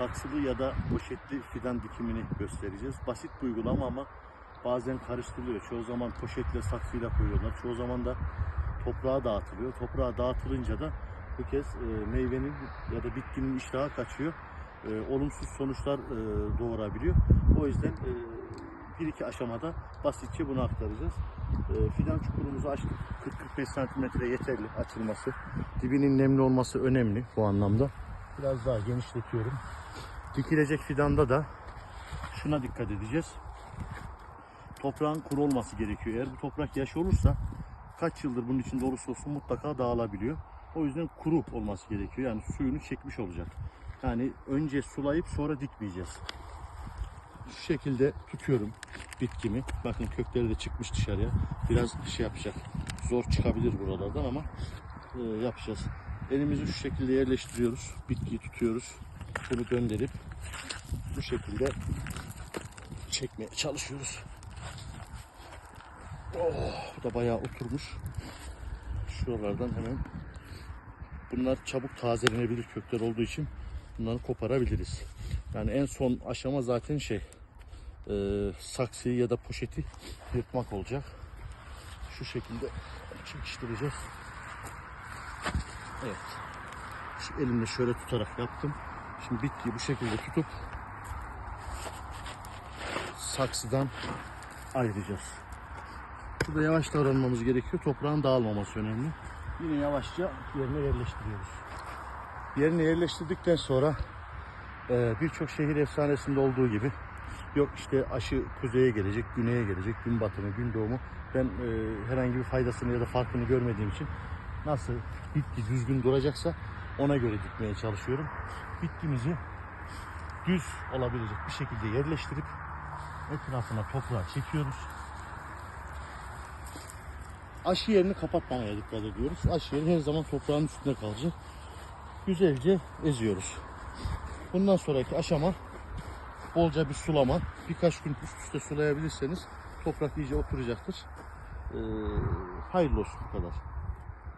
saksılı ya da poşetli fidan dikimini göstereceğiz. Basit bir uygulama ama bazen karıştırılıyor. Çoğu zaman poşetle saksıyla koyuyorlar. Çoğu zaman da toprağa dağıtılıyor. Toprağa dağıtılınca da bu kez e, meyvenin ya da bitkinin iştahı kaçıyor. E, olumsuz sonuçlar e, doğurabiliyor. O yüzden bir iki aşamada basitçe bunu aktaracağız. Fidan çukurumuzu açtık. 40-45 santimetre yeterli açılması. Dibinin nemli olması önemli bu anlamda. Biraz daha genişletiyorum. Dikilecek fidanda da şuna dikkat edeceğiz. Toprağın kuru olması gerekiyor. Eğer bu toprak yaş olursa kaç yıldır bunun içinde olursa olsun mutlaka dağılabiliyor. O yüzden kuru olması gerekiyor. Yani suyunu çekmiş olacak. Yani önce sulayıp sonra dikmeyeceğiz. Şu şekilde tutuyorum bitkimi. Bakın kökleri de çıkmış dışarıya. Biraz şey yapacak. Zor çıkabilir buralardan ama e, yapacağız. Elimizi şu şekilde yerleştiriyoruz. Bitkiyi tutuyoruz. Bunu döndürüp bu şekilde çekmeye çalışıyoruz. Oh, bu da bayağı oturmuş. Şuralardan hemen bunlar çabuk tazelenebilir kökler olduğu için bunları koparabiliriz. Yani en son aşama zaten şey e, saksıyı ya da poşeti yırtmak olacak. Şu şekilde çekiştireceğiz. Evet. Şu elimle şöyle tutarak yaptım. Şimdi bitkiyi bu şekilde tutup saksıdan ayıracağız. Burada yavaş davranmamız gerekiyor. Toprağın dağılmaması önemli. Yine yavaşça yerine yerleştiriyoruz. Yerine yerleştirdikten sonra e, birçok şehir efsanesinde olduğu gibi yok işte aşı kuzeye gelecek, güneye gelecek, gün batımı, gün doğumu. Ben e, herhangi bir faydasını ya da farkını görmediğim için nasıl bitki düzgün duracaksa ona göre dikmeye çalışıyorum. Bitkimizi düz olabilecek bir şekilde yerleştirip etrafına toprağı çekiyoruz. Aşı yerini kapatmamaya dikkat ediyoruz. Aşı yeri her zaman toprağın üstünde kalacak. Güzelce eziyoruz. Bundan sonraki aşama bolca bir sulama. Birkaç gün üst üste sulayabilirseniz toprak iyice oturacaktır. Ee, hayırlı olsun bu kadar.